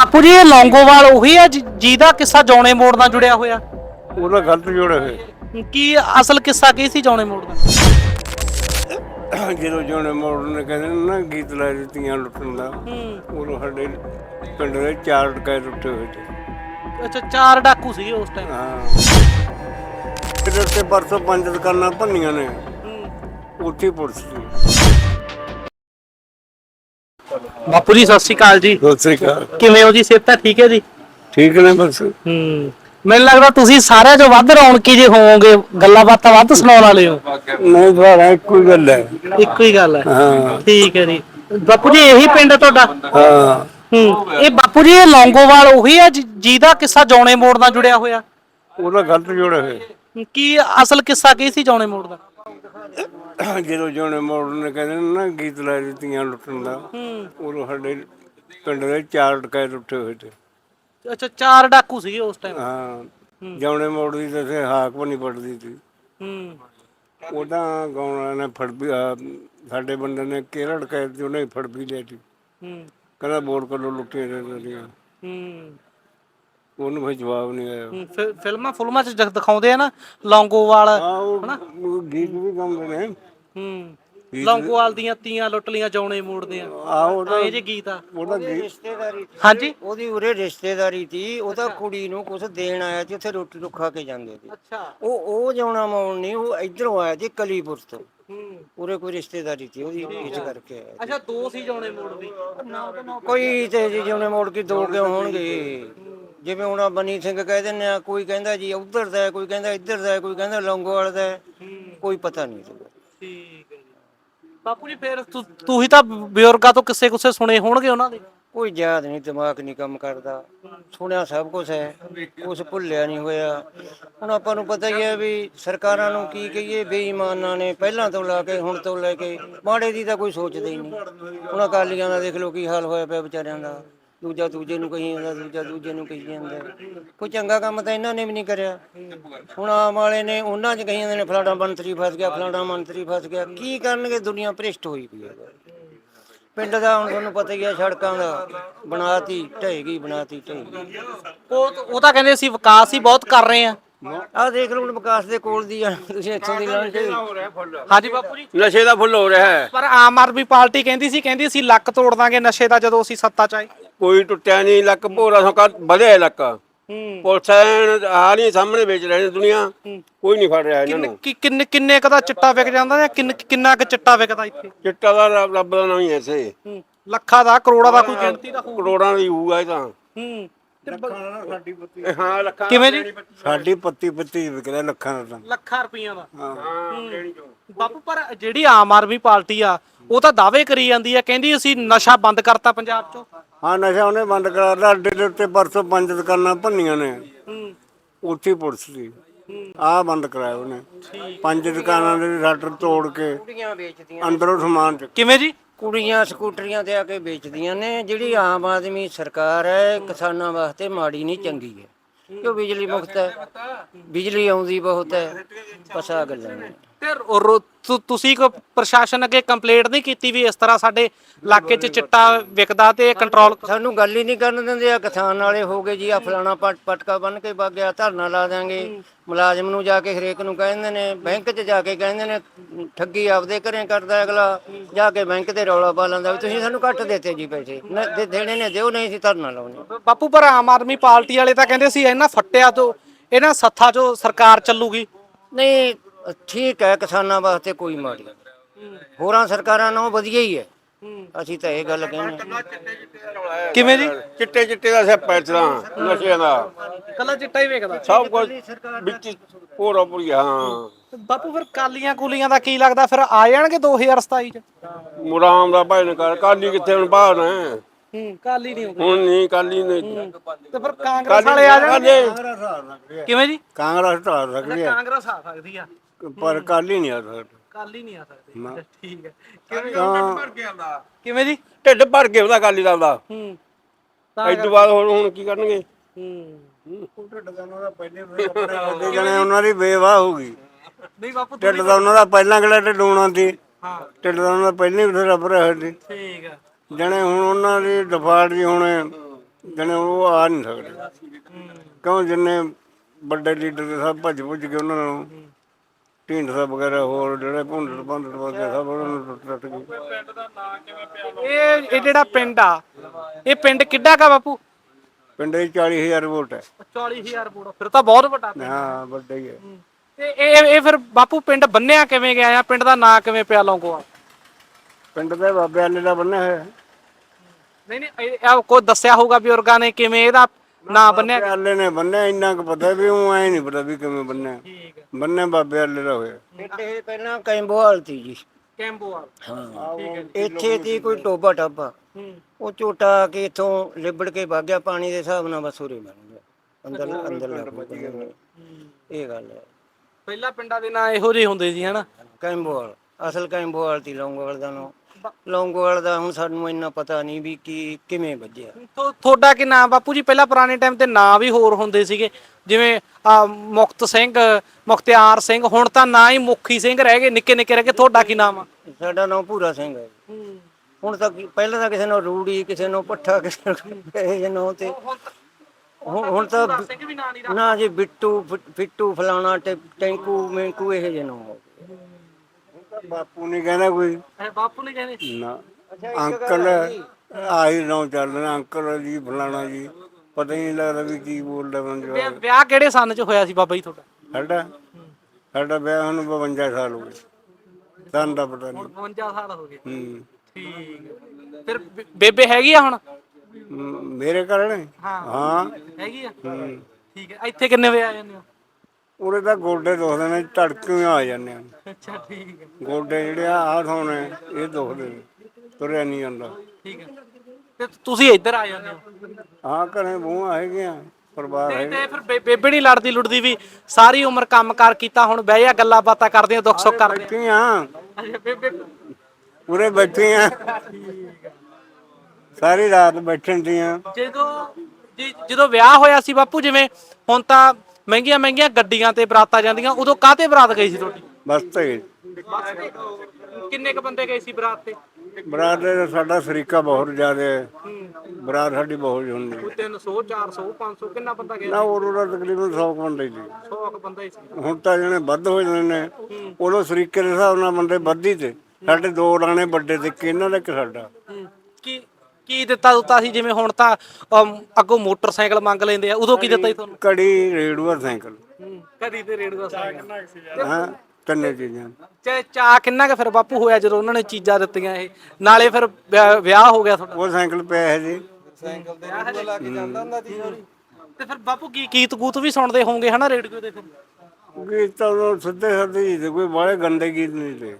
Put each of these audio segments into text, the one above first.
ਬਾਪੂ ਜੀ ਇਹ ਲੌਂਗੋਵਾਲ ਉਹੀ ਹੈ ਜਿ- ਜਿਹਦਾ ਕਿੱਸਾ ਜੌਣੇ ਮੋੜ ਨਾਲ ਜੁੜਿਆ ਹੋਇਆ? ਉਹਦਾ ਗਲਤ ਜੋੜੇ ਹੋਏ ਕੀ ਅਸਲ ਕਿੱਸਾ ਕੀ ਸੀ ਜੌਣੇ ਮੋੜ ਦਾ? ਜਦੋਂ ਜੋਨੇ ਮੋੜ ਨੇ ਕਹਿੰਦੇ ਨੇ ਨਾ ਗੀਤ ਲੈ ਦਿੱਤੀਆਂ ਲੁੱਟਣ ਦਾ। ਹੂੰ। ਉਦੋਂ ਸਾਡੇ ਪਿੰਡ ਦੇ ਚਾਰ ਟਕਾਏ ਲੁੱਟੇ ਹੋਏ ਤੇ ਅੱਛਾ ਚਾਰ ਡਾਕੂ ਸੀਗੇ ਉਸ ਟਾਈਮ ਹਾਂ। ਉੱਤੇ ਪਰਸੋਂ ਪੰਜ ਦੁਕਾਨਾਂ ਭੰਨੀਆਂ ਨੇ। ਉੱਥੇ ਹੀ ਪੁਲਿਸ ਸੀ। ਬਾਪੂ ਜੀ ਸਤਿ ਸ਼੍ਰੀ ਅਕਾਲ ਜੀ। ਸਤਿ ਸ੍ਰੀ ਅਕਾਲ। ਕਿਵੇਂ ਹੋ ਜੀ? ਸਿਹਤ ਤਾਂ ਠੀਕ ਹੈ ਜੀ? ਠੀਕ ਨੇ ਬਸ। ਹੂੰ। ਮੈਨੂੰ ਲੱਗਦਾ ਤੁਸੀਂ ਸਾਰਿਆਂ ਚੋਂ ਵੱਧ ਰੌਣਕੀ ਜੇ ਹੋਵੋਗੇ ਗੱਲਾਂ ਬਾਤਾਂ ਵੱਧ ਸੁਣਾਉਣ ਵਾਲੇ ਹੋ। ਨਹੀਂ ਇੱਕੋ ਹੀ ਗੱਲ ਹੈ। ਇੱਕੋ ਹੀ ਗੱਲ ਹੈ। ਹਾਂ। ਠੀਕ ਹੈ ਜੀ। ਬਾਪੂ ਜੀ ਇਹੀ ਪਿੰਡ ਹੈ ਤੁਹਾਡਾ? ਹਾਂ। ਹੂੰ। ਇਹ ਬਾਪੂ ਜੀ ਇਹ ਲੌਂਗੋਵਾਲ ਉਹੀ ਹੈ ਜਿ- ਜਿਹਦਾ ਕਿੱਸਾ ਜੌਣੇ ਮੋੜ ਨਾਲ ਜੁੜਿਆ ਹੋਇਆ? ਉਹਦਾ ਗਲਤ ਜੋੜੇ ਹੋਏ। ਕੀ ਅਸਲ ਕਿੱਸਾ ਕੀ ਸੀ ਜੌਣੇ ਮੋੜ ਦਾ? ਜਦੋਂ ਜੋਨੇ ਮੋੜ ਨੇ ਕਹਿੰਦੇ ਨੇ ਨਾ ਗੀਤ ਲੈ ਦਿੱਤੀਆਂ ਲੁੱਟਣ ਦਾ। ਉਦੋਂ ਸਾਡੇ ਪਿੰਡ ਦੇ ਚਾਰ ਟਕਾਏ ਲੁੱਟੇ ਹੋਏ ਤੇ। ਅੱਛਾ ਚਾਰ ਡਾਕੂ ਸੀਗੇ ਉਸ ਟਾਈਮ ਹਾਂ ਜੌਣੇ ਮੋੜ ਦੀ ਤਾਂ ਹਾਕ ਵੀ ਨਹੀਂ ਪੜਦੀ ਸੀ। ਹੂੰ। ਉਹਦਾ ਗਾਉਣਾ ਨੇ ਫੜ ਵੀ ਸਾਡੇ ਬੰਦੇ ਨੇ ਕੇਰੜ ਕਹਿ ਉਹਨੇ ਫੜ ਵੀ ਲਿਆ ਸੀ। ਹੂੰ। ਕਹਿੰਦਾ ਬੋਲ ਕਰੋ ਲੁੱਟੀਆਂ ਜਾਂਦੀਆਂ। ਹੂੰ। ਉਹਨੂੰ ਫਿਰ ਜਵਾਬ ਨਹੀਂ ਆਇਆ। ਫਿ- ਫਿਲਮਾਂ ਫੁਲਮਾਂ ਚ ਜਦ ਦਿਖਾਉਂਦੇ ਆ ਨਾ ਲੌਂਗੋਵਾਲ ਹਾਂ ਉਹ ਉਹ ਗੀਤ ਵੀ ਗਾਉਂਦੇ ਨੇ। ਹੂੰ ਲੌਂਗੋਵਾਲ ਦੀਆਂ ਤੀਆਂ ਲੁੱਟ ਲੀਆਂ ਜੌਣੇ ਮੋੜਦੇ ਆ। ਉਹਦਾ ਇਹ ਜੇ ਗੀਤ ਆ। ਉਹਦਾ ਗੀਤ ਰਿਸ਼ਤੇਦਾਰੀ ਹਾਂਜੀ? ਉਹਦੀ ਉਰੇ ਰਿਸ਼ਤੇਦਾਰੀ ਸੀ। ਉਹ ਤਾਂ ਕੁੜੀ ਨੂੰ ਕੁਝ ਦੇਣ ਆਇਆ ਸੀ ਉੱਥੇ ਰੋਟੀ ਰੁੱਖ ਖਾ ਕੇ ਜਾਂਦੇ ਸੀ। ਅੱਛਾ। ਉਹ ਉਹ ਜਾਉਣਾ ਮਾਉਣ ਨਹੀਂ ਉਹ ਇਧਰੋਂ ਆਇਆ ਸੀ ਕਲੀਪੁਰ ਤੋਂ। ਹੂੰ। ਉਰੇ ਕੋਈ ਰਿਸ਼ਤੇਦਾਰੀ ਸੀ ਉਹਦੀ ਇਸ ਕਰਕੇ ਆਇਆ ਅੱਛਾ ਦੋ ਸੀ ਜੌਣੇ ਮੋੜਦੀ ਕੋਈ ਤੇ ਜੀ ਜਿਉਣੇ ਮੋੜ ਕੇ ਦੋ ਕਿਉਂ ਹੋਣਗੇ? ਜਿਵੇਂ ਹੁਣ ਆਹ ਬਨੀ ਸਿੰਘ ਕਹਿ ਦਿੰਦੇ ਆ ਕੋਈ ਕਹਿੰਦਾ ਜੀ ਉਧਰ ਦਾ ਹੈ, ਕੋਈ ਕਹਿੰਦਾ ਇੱਧਰ ਦਾ ਹੈ, ਕੋਈ ਕਹਿੰਦਾ ਲੌਂਗੋਵਾਲ ਦਾ ਹੈ। ਕੋਈ ਪਤਾ ਨਹੀਂ ਸੀਗਾ। ਠੀਕ ਹੈ ਜੀ। ਬਾਪੂ ਜੀ ਫੇਰ ਤੁ- ਤੁਸੀਂ ਤਾਂ ਬਜ਼ੁਰਗਾਂ ਤੋਂ ਕਿਸੇ ਕੁਸੇ ਸੁਣੇ ਹੋਣਗੇ ਉਹਨਾਂ ਦੇ? ਕੋਈ ਯਾਦ ਨਹੀਂ ਦਿਮਾਗ ਨਹੀਂ ਕੰਮ ਕਰਦਾ। ਸੁਣਿਆ ਸਭ ਕੁਝ ਹੈ ਕੁਝ ਭੁੱਲਿਆ ਨਹੀਂ ਹੋਇਆ। ਹੁਣ ਆਪਾਂ ਨੂੰ ਪਤਾ ਹੀ ਹੈ ਵੀ ਸਰਕਾਰਾਂ ਨੂੰ ਕੀ ਕਹੀਏ ਬੇਈਮਾਨਾਂ ਨੇ ਪਹਿਲਾਂ ਤੋਂ ਲਾ ਕੇ ਹੁਣ ਤੋਂ ਲੈ ਕੇ ਮਾੜੇ ਦੀ ਤਾਂ ਕੋਈ ਸੋਚਦਾ ਹੀ ਨਹੀਂ। ਹੁਣ ਅਕਾਲੀਆਂ ਦਾ ਦੇਖ ਲਓ ਕੀ ਹਾਲ ਹੋਇਆ ਪਿਆ ਵਿਚਾਰਿਆਂ ਦਾ। ਦੂਜਾ ਦੂਜੇ ਨੂੰ ਕਹੀ ਜਾਂਦਾ ਦੂਜਾ ਦੂਜੇ ਨੂੰ ਕਹੀ ਜਾਂਦਾ। ਕੋਈ ਚੰਗਾ ਕੰਮ ਤਾਂ ਇਹਨਾਂ ਨੇ ਵੀ ਨਹੀਂ ਕਰਿਆ। ਹੁਣ ਆਮ ਵਾਲੇ ਨੇ ਉਹਨਾਂ 'ਚ ਕਹੀ ਜਾਂਦੇ ਨੇ ਫਲਾਣਾ ਮੰਤਰੀ ਫਸ ਗਿਆ ਫਲਾਣਾ ਮੰਤਰੀ ਫਸ ਗਿਆ। ਕੀ ਕਰਨਗੇ? ਦੁਨੀਆ ਭ੍ਰਿਸ਼ਟ ਹੋਈ ਪਈ ਹੈ। ਪਿੰਡ ਦਾ ਹੁਣ ਤੁਹਾਨੂੰ ਪਤਾ ਹੀ ਹੈ ਸੜਕਾਂ ਦਾ ਬਣਾਤੀ ਢਹੇਗੀ ਬਣਾਤੀ ਢਹੇਗੀ। ਉਹ ਉਹ ਤਾਂ ਕਹਿੰਦੇ ਅਸੀਂ ਵਿਕਾਸ ਹੀ ਬਹੁਤ ਕਰ ਰਹੇ ਆ ਆਹ ਦੇਖ ਲਓ ਹੁਣ ਵਿਕਾਸ ਦੇ ਕੋਲ ਦੀ ਆ ਤੁਸੀਂ ਇੱਥੋਂ ਦੀ ਲੰਘ ਕੇ। ਹਾਂਜੀ ਬਾਪੂ ਜੀ। ਨਸ਼ੇ ਦਾ ਫੁੱਲ ਹੋ ਰਿਹਾ ਹੈ। ਪਰ ਆਮ ਆਦਮੀ ਪਾਰਟੀ ਕਹਿੰਦੀ ਸੀ ਕਹਿੰਦੀ ਅਸੀਂ ਲੱਕ ਤੋੜ ਦਾਂਗੇ ਨਸ਼ੇ ਦਾ ਜਦੋਂ ਅਸੀਂ ਸੱਤਾ ਚ ਆਏ। ਕੋਈ ਟੁੱਟਿਆ ਨਹੀਂ ਲੱਕ ਭੋਰਾ ਸੋਕਾ ਵਧਿਆ ਲੱਕ। ਹੂੰ। ਪੁਲਿਸ ਐਨ ਆ ਨਹੀਂ ਸਾਹਮਣੇ ਵੇਚ ਰਹੇ ਨੇ ਦੁਨੀਆ। ਕੋਈ ਨਹੀਂ ਫੜ ਰਿਹਾ ਇਹਨਾਂ। ਨੂੰ ਕਿ ਕਿੰਨੇ ਕਿੰਨੇ ਕ ਦਾ ਚਿੱਟਾ ਵਿਕ ਜਾਂਦਾ ਜਾਂ ਕਿੰਨ ਕਿੰਨਾ ਕ ਚਿੱਟਾ ਵਿਕਦਾ ਇੱਥੇ? ਚਿੱਟਾ ਦਾ ਰੱਬ ਰੱਬ ਦਾ ਨਾਮ ਹੀ ਐਸੇ ਹੂੰ। ਲੱਖਾਂ ਦਾ ਕਰੋੜਾਂ ਦਾ ਕੋਈ ਗਿਣਤੀ ਦਾ ਹੋਊ। ਕਰੋੜਾਂ ਦੀ ਹੋਊਗਾ ਇਹ ਤਾਂ। ਹੂੰ। ਇਹ ਹਾਂ ਲੱਖਾਂ ਕਿਵੇਂ ਜੀ? ਸਾਡੀ ਪੱਤੀ। ਪੱਤੀ ਵਿਕਦਾ ਲੱਖਾਂ ਦਾ ਤਾਂ। ਲੱਖਾਂ ਰੁਪਈਆਂ ਦਾ। ਹਾਂ। ਬਾਪੂ ਪਰ ਜਿਹੜੀ ਆਮ ਆਦਮੀ ਪਾਰਟੀ ਆ ਉਹ ਤਾਂ ਦਾਅਵੇ ਕਰੀ ਜਾਂਦੀ ਆ ਕਹਿੰਦੀ ਅਸੀਂ ਨਸ਼ਾ ਬੰਦ ਕਰਤਾ ਪੰਜਾਬ ਚੋਂ। ਹਾਂ ਨਸ਼ਾ ਉਹਨੇ ਬੰਦ ਕਰਾ ਦਿੱਤਾ ਅੱਡੇ ਦੇ ਉੱਤੇ ਪਰਸੋਂ ਪੰਜ ਦੁਕਾਨਾਂ ਭੰਨੀਆਂ ਨੇ। ਹੂੰ। ਉੱਥੇ ਹੀ ਪੁਲਿਸ ਸੀ ਆਹ ਬੰਦ ਕਰਾਇਆ ਉਹਨੇ। ਪੰਜ ਦੁਕਾਨਾਂ ਦੇ ਸ਼ਟਰ ਤੋੜ ਕੇ ਅੰਦਰੋਂ ਸਮਾਨ ਚੱਕ ਕਿਵੇਂ ਜੀ? ਕੁੜੀਆਂ ਸਕੂਟਰੀਆਂ ਤੇ ਆ ਕੇ ਵੇਚਦੀਆਂ ਨੇ, ਜਿਹੜੀ ਆਮ ਆਦਮੀ ਸਰਕਾਰ ਹੈ, ਕਿਸਾਨਾਂ ਵਾਸਤੇ ਮਾੜੀ ਨਹੀਂ, ਚੰਗੀ ਹੈ। ਕਿਉਂ ਬਿਜਲੀ ਮੁਫਤ ਹੈ? ਬਿਜਲੀ ਆਉਂਦੀ ਬਹੁਤ ਹੈ, ਬਸ ਗੱਲਾਂ ਨੇ। ਤੇ ਰੋ- ਰੋ- ਤੁ- ਤੁਸੀਂ ਕੋ ਪ੍ਰਸ਼ਾਸਨ ਅੱਗੇ ਕੰਪਲੇਂਟ ਨਹੀਂ ਕੀਤੀ ਵੀ ਇਸ ਤਰ੍ਹਾਂ ਸਾਡੇ ਇਲਾਕੇ 'ਚ ਚਿੱਟਾ ਵਿਕਦਾ ਤੇ ਕੰਟਰੋਲ ਸਾਨੂੰ ਗੱਲ ਹੀ ਨਹੀਂ ਕਰਨ ਦਿੰਦੇ ਆ ਕਿਸਾਨ ਵਾਲੇ ਹੋ ਗਏ ਜੀ ਆ ਫਲਾਣਾ ਪਟ ਪਟਕਾ ਬੰਨ ਕੇ ਵਗ ਗਿਆ ਧਰਨਾ ਲਾ ਦਾਂਗੇ ਮੁਲਾਜ਼ਮ ਨੂੰ ਜਾ ਕੇ ਹਰੇਕ ਨੂੰ ਕਹਿੰਦੇ ਨੇ ਬੈਂਕ 'ਚ ਜਾ ਕੇ ਕਹਿੰਦੇ ਨੇ ਠੱਗੀ ਆਪਦੇ ਘਰੇ ਕਰਦਾ ਅਗਲਾ ਜਾ ਕੇ ਬੈਂਕ ਤੇ ਰੌਲਾ ਪਾ ਲੈਂਦਾ ਵੀ ਤੁਸੀਂ ਸਾਨੂੰ ਘੱਟ ਦਿੱਤੇ ਜੀ ਪੈਸੇ ਨ- ਦੇ- ਦੇਣੇ ਨੇ ਦਿਓ ਨਹੀਂ ਸੀ ਧਰਨਾ ਲਾਉਣੇ ਬਾਪੂ ਪਰ ਆਮ ਆਦਮੀ ਪਾਰਟੀ ਵਾਲੇ ਤਾਂ ਕਹਿੰਦੇ ਸੀ ਇਹਨਾਂ ਫੱਟਿਆ ਤੋਂ ਇਹਨਾਂ ਸੱਥਾਂ 'ਚੋਂ ਸਰਕਾਰ ਚੱਲੂਗੀ। ਨਹੀਂ ਠੀਕ ਹੈ ਕਿਸਾਨਾਂ ਵਾਸਤੇ ਕੋਈ ਮਾੜੀ। ਹੋਰਾਂ ਸਰਕਾਰਾਂ ਨਾਲੋਂ ਵਧੀਆ ਹੀ ਹੈ। ਅਸੀਂ ਤਾਂ ਇਹ ਗੱਲ ਕਹਿੰਦੇ ਹਾਂ। ਕਿਵੇਂ ਜੀ? ਚਿੱਟੇ ਚਿੱਟੇ ਦਾ ਸਿਆਪਾ ਤਰ੍ਹਾਂ ਨਸ਼ਿਆਂ ਦਾ। ਕੱਲਾ ਚਿੱਟਾ ਹੀ ਵਿਕਦਾ ਸਭ ਕੁਝ ਵਿੱਚ ਭੋਰਾ ਭੁਰੀ ਹਾਂ। ਬਾਪੂ ਫਿਰ ਕਾਲੀਆਂ ਕੂਲੀਆਂ ਦਾ ਕੀ ਲੱਗਦਾ? ਫਿਰ ਆ ਜਾਣਗੇ 2027 'ਚ? ਮੁਰਾਮ ਦਾ ਭਾਈ ਨੇ ਕਰ ਕਾਲੀ ਕਿੱਥੇ ਹੁਣ ਬਾਹਰ ਨੇ? ਹੂੰ ਕਾਲੀ ਨਹੀਂ ਹੋਊਗੀ ਹੁਣ ਨਹੀਂ ਕਾਲੀ ਨੇ। ਤੇ ਫਿਰ ਕਾਂਗਰਸ ਵਾਲੇ ਆ ਜਾਣਗੇ? ਕਿਵੇਂ ਜੀ? ਕਾਂਗਰਸ ਢਾ ਸਕਦੀ ਹੈ ਕਾਂਗਰਸ ਆ ਸਕਦੀ ਆ। ਪਰ ਕੱਲ ਹੀ ਨਹੀਂ ਆ ਸਕਦੀ ਕਾਲੀ ਨਹੀਂ ਆ ਸਕਦੀ। ਠੀਕ ਹੈ। ਕਿਵੇਂ ਤਾਂ ਕਿਵੇਂ ਜੀ? ਢਿੱਡ ਭਰ ਕੇ ਉਹਦਾ ਕਾਲੀ ਦਾ। ਉਹਦਾ ਹੂੰ ਇਸ ਤੋਂ ਬਾਅਦ ਹੁਣ ਹੁਣ ਕੀ ਕਰਨਗੇ? ਹੂੰ। ਵੱਡੇ ਜਣੇ ਉਹਨਾਂ ਦੀ ਬੇਵਾਹ ਹੋ ਗਈ ਨਹੀਂ ਬਾਪੂ ਢਿੱਡ ਦਾ ਉਹਨਾਂ ਦਾ ਪਹਿਲਾਂ ਕਿਹੜਾ ਢਿੱਡ ਹੋਣਾ ਸੀ? ਹਾਂ। ਢਿੱਡ ਦਾ ਉਹਨਾਂ ਦਾ ਪਹਿਲਾਂ ਹੀ ਠੀਕ ਆ। ਜਣੇ ਹੁਣ ਉਹਨਾਂ ਦੀ ਡਿਫਾਲਟ ਜੀ ਹੁਣ ਜਣੇ ਉਹ ਆ ਨਹੀਂ ਸਕਦੇ। ਕਿਉਂ ਜਿੰਨੇ ਵੱਡੇ ਲੀਡਰ ਸਭ ਭੱਜ ਭੁੱਜ ਕੇ ਉਹਨਾਂ ਨੂੰ ਢੀਂਡ ਸਾਹਿਬ ਵਗੈਰਾ ਹੋਰ ਜਿਹੜੇ ਭੁੰਡੜ ਭੰਡੜ ਵਗੈਰਾ ਸਭ ਉਹਨਾਂ ਨੂੰ ਟੁੱਟ ਟੁੱਟ ਗਏ ਇਹ ਇਹ ਜਿਹੜਾ ਪਿੰਡ ਆ ਇਹ ਪਿੰਡ ਕਿੱਡਾ ਕਾ ਬਾਪੂ? ਪਿੰਡੇ 'ਚ 40000 ਵੋਟ ਹੈ। 40000 ਵੋਟ ਫਿਰ ਤਾਂ ਬਹੁਤ ਵੱਡਾ ਪਿੰਡ। ਹਾਂ ਵੱਡਾ ਹੀ ਹੈ। ਤੇ ਇਹ ਇਹ ਫਿਰ ਬਾਪੂ ਪਿੰਡ ਬੰਨਿਆ ਕਿਵੇਂ ਗਿਆ ਆ ਪਿੰਡ ਦਾ ਨਾਂ ਕਿਵੇਂ ਪਿਆ ਲੌਂਗੋਵਾਲ ਪਿੰਡ ਦੇ ਬਾਬੇ ਆਲੇ ਦਾ ਬੰਨਿਆ ਹੋਇਆ। ਨਹੀਂ ਨਹੀਂ ਇਹ- ਇਹ ਕੋਈ ਦੱਸਿਆ ਹੋਊਗਾ ਬਜ਼ੁਰਗਾਂ ਨੇ ਕਿਵੇਂ ਇਹਦਾ ਨਾਂ ਬੰਨਿਆ। ਬਾਬੇ ਆਲੇ ਨੇ ਬੰਨਿਆ ਇੰਨਾ ਕੁ ਪਤਾ ਵੀ ਉਹ ਐ ਨਹੀਂ ਪਤਾ ਵੀ ਕਿਵੇਂ ਬੰਨਿਆ। ਠੀਕ ਹੈ। ਬੰਨਿਆ ਬਾਬੇ ਆਲੇ ਦਾ ਹੋਇਆ। ਇਹ ਪਹਿਲਾਂ ਕੈਂਬੋਹਾਲ ਸੀ ਜੀ। ਕੈਂਬੋਵਾਲ ਹਾਂ। ਇੱਥੇ ਦੀ ਕੋਈ ਟੋਬਾ ਟਾਬਾ ਹੂੰ। ਉਹ ਝੋਟਾ ਕੇ ਇਥੋਂ ਲਿਬੜ ਕੇ ਵਗ ਗਿਆ ਪਾਣੀ ਦੇ ਹਿਸਾਬ ਨਾਲ ਬਸ ਉਰੇ ਬਣ ਗਿਆ। ਅੰਦਰ ਅੰਦਰ ਲੱਗ ਗਿਆ। ਇਹ ਗੱਲ ਹੈ। ਪਹਿਲਾਂ ਪਿੰਡਾਂ ਦੇ ਨਾਂ ਇਹੋ ਜਿਹੇ ਹੁੰਦੇ ਸੀ ਹਨਾ? ਕੈਂਬੋਵਾਲ ਅਸਲ ਕੈਂਬੋਵਾਲ ਤੀ ਲੌਂਗੋਵਾਲ ਦਾ ਨਾਂ। ਲੌਂਗੋਵਾਲ ਦਾ ਹੁਣ ਸਾਨੂੰ ਇੰਨਾ ਪਤਾ ਨਹੀਂ ਵੀ ਕੀ ਕਿਵੇਂ ਵੱਜਿਆ। ਥੋ- ਤੁਹਾਡਾ ਕੀ ਨਾਮ? ਬਾਪੂ ਜੀ ਪਹਿਲਾਂ ਪੁਰਾਣੇ ਟਾਈਮ ਤੇ ਨਾਂ ਵੀ ਹੋਰ ਹੁੰਦੇ ਸੀਗੇ। ਜਿਵੇਂ ਆ ਮੁਕਤ ਸਿੰਘ ਮੁਖਤਿਆਰ ਸਿੰਘ ਹੁਣ ਤਾਂ ਨਾਂ ਹੀ ਮੁਖੀ ਸਿੰਘ ਰਹਿ ਗਏ ਨਿੱਕੇ ਨਿੱਕੇ ਰਹਿ ਗਏ। ਤੁਹਾਡਾ ਕੀ ਨਾਮ ਆ? ਸਾਡਾ ਨਾਮ ਪੂਰਾ ਸਿੰਘ ਹੈ। ਹੁਣ ਤਾਂ ਕੀ- ਪਹਿਲਾਂ ਤਾਂ ਕਿਸੇ ਨੂੰ ਰੂੜੀ ਕਿਸੇ ਨੂੰ ਪੱਠਾ ਕਿਸੇ ਨੂੰ ਜਿਹੇ ਨਾਂ ਤੇ। ਹੁਣ ਹੁਣ ਤਾਂ ਸਿੰਘ ਵੀ ਨਾਂ ਨਹੀਂ ਨਾ ਜੀ ਬਿੱਟੂ ਫਿ- ਫਿੱਟੂ ਫਲਾਣਾ ਟੈ- ਟੈਂਕੂ ਮੈਂਕੂ ਇਹ ਜਿਹੇ ਨਾਂ ਹੋ ਗਏ। ਬਾਪੂ ਨਹੀਂ ਕਹਿੰਦਾ ਕੋਈ? ਰੱਖਦਾ ਬਾਪੂ ਨੇ ਕਹਿੰਦੇ ਨਾ। ਅੰਕਲ ਆਹੀ ਨਾ ਚੱਲਣਾ ਅੰਕਲ ਜੀ ਫਲਾਣਾ ਜੀ ਪਤਾ ਹੀ ਨਹੀਂ ਲੱਗਦਾ ਵੀ ਕੀ ਬੋਲਦਾ ਬੰਦਾ। ਵਿਆਹ- ਕਿਹੜੇ ਸੰਨ ਚ ਹੋਇਆ ਸੀ ਬਾਬਾ ਜੀ ਤੁਹਾਡਾ? ਸਾਡਾ? ਸਾਡਾ ਵਿਆਹ ਹੁਣ 52 ਸਾਲ ਹੋ ਗਏ। ਸਾਨੂੰ ਦਾ ਪਤਾ ਨਹੀਂ। 52 ਸਾਲ ਹੋ ਗਏ। ਹੂੰ। ਠੀਕ ਫਿਰ ਬੇ- ਬੇਬੇ ਹੈਗੀ ਆ ਹੁਣ? ਮ- ਮੇਰੇ ਘਰ ਨੇ ਹਾਂ। ਹਾਂ। ਹੈਗੀ ਆ? ਹੂੰ। ਠੀਕ ਹੈ। ਇੱਥੇ ਕਿੰਨੇ ਵਜੇ ਆ ਜਾਂਦੇ ਹੋ? ਉਰੇ ਤਾਂ ਗੋਡੇ ਦੁਖਦੇ ਨੇ ਧੜਕਿਓ ਆ ਜਾਂਦੇ ਆ। ਅੱਛਾ ਠੀਕ ਹੈ। ਗੋਡੇ ਜਿਹੜੇ ਆ ਆਹ ਹੋਣੇ ਇਹ ਦੁਖਦੇ ਨੇ ਤੁਰਿਆ ਨਹੀਂ ਜਾਂਦਾ। ਠੀਕ ਹੈ। ਤੇ ਤੁਸੀਂ ਇੱਧਰ ਆ ਜਾਂਦੇ ਹੋ? ਹਾਂ ਘਰੇ ਬੂਹਾਂ ਹੈਗੀਆਂ ਪਰਿਵਾਰ ਤੇ ਹੈ ਤੇ ਫਿਰ ਬੇ- ਬੇਬੇ ਨਹੀਂ ਲੜਦੀ ਲੁੜਦੀ ਵੀ ਸਾਰੀ ਉਮਰ ਕੰਮ ਕਾਰ ਕੀਤਾ ਹੁਣ ਬਹਿ ਜਾ ਗੱਲਾਂ ਬਾਤਾਂ ਕਰਦੇ ਹੋ ਦੁੱਖ ਸੁੱਖ ਕਰਦੇ ਬੈਠੇ ਆ। ਅੱਛਾ ਬੇਬੇ। ਉਰੇ ਬੈਠੇ ਆ। ਸਾਰੀ ਰਾਤ ਬੈਠਣ ਦੀਆਂ। ਜਦੋਂ ਜੀ- ਜਦੋਂ ਵਿਆਹ ਹੋਇਆ ਸੀ ਬਾਪੂ ਜਿਵੇਂ ਹੁਣ ਤਾਂ ਮਹਿੰਗੀਆਂ ਮਹਿੰਗੀਆਂ ਗੱਡੀਆਂ ਤੇ ਬਰਾਤਾਂ ਜਾਂਦੀਆਂ ਉਦੋਂ ਕਾਹਤੇ ਬਰਾਤ ਗਈ ਸੀ ਤੁਹਾਡੀ? ਬਸ ਤੇ ਕਿੰਨੇ ਕ ਬੰਦੇ ਗਏ ਸੀ ਬਰਾਤ ਤੇ? ਬਰਾਤ ਦੇ ਸਾਡਾ ਸਰੀਕਾ ਬਹੁਤ ਜ਼ਿਆਦਾ ਹੈ। ਬਰਾਤ ਸਾਡੀ ਬਹੁਤ ਹੁੰਦੀ ਹੈ। 300 400 500 ਕਿੰਨਾ ਬੰਦਾ ਗਿਆ ਨਾ ਉਦੋਂ ਦਾ ਤਕਰੀਬਨ 100 ਬੰਦੇ ਸੀ। 100 ਕ ਬੰਦਾ ਹੀ ਸੀ। ਹੁਣ ਤਾਂ ਜਿਹੜੇ ਵੱਧ ਹੋ ਜਾਂਦੇ ਨੇ ਉਦੋਂ ਸਰੀਕੇ ਦੇ ਹਿਸਾਬ ਨਾਲ ਬੰਦੇ ਵੱਧ ਹੀ ਤੇ। ਸਾਡੇ ਦੋ ਰਾਣੇ ਵੱਡੇ ਤੇ ਇੱਕ ਇਹਨਾਂ ਦਾ ਇੱਕ ਸਾਡਾ। ਕੀ ਦਿੱਤਾ ਦਿੱਤਾ ਸੀ? ਜਿਵੇਂ ਹੁਣ ਤਾਂ ਅਮ, ਅੱਗੋਂ ਮੋਟਰਸਾਈਕਲ ਮੰਗ ਲੈਂਦੇ ਆ। ਉਦੋਂ ਕੀ ਦਿੱਤਾ ਸੀ ਤੁਹਾਨੂੰ? ਕੜੀ ਰੇਡੂਆ ਸਾਈਕਲ। ਕਦੀ ਤੇ ਰੇੜੂਆ ਸਾਈਕਲ। ਹਾਂ ਤਿੰਨੇ ਚੀਜ਼ਾਂ। ਚਾ ਚਾ ਕਿੰਨਾ ਕੁ ਫਿਰ ਬਾਪੂ ਹੋਇਆ ਜਦੋਂ ਉਹਨਾਂ ਨੇ ਚੀਜ਼ਾਂ ਦਿੱਤੀਆਂ ਇਹ? ਨਾਲੇ ਫਿਰ ਵਿਆਹ- ਵਿਆਹ ਹੋ ਗਿਆ ਤੁਹਾਡਾ? ਉਹ ਸਾਈਕਲ ਪਿਆ ਹੈ ਜੀ। ਤੇ ਫਿਰ ਬਾਪੂ ਕੀ ਗੀਤ ਗੂਤ ਵੀ ਸੁਣਦੇ ਹੋਵੋਗੇ ਹਨਾ ਰੇਡੀਓ ਤੇ ਫਿਰ? ਗੀਤ ਤਾਂ ਸਿੱਧੇ ਸਾਦੇ ਹੀ ਸੀ, ਕੋਈ ਬਾਹਲੇ ਗੰਦੇ ਗੀਤ ਨਹੀਂ ਤੇ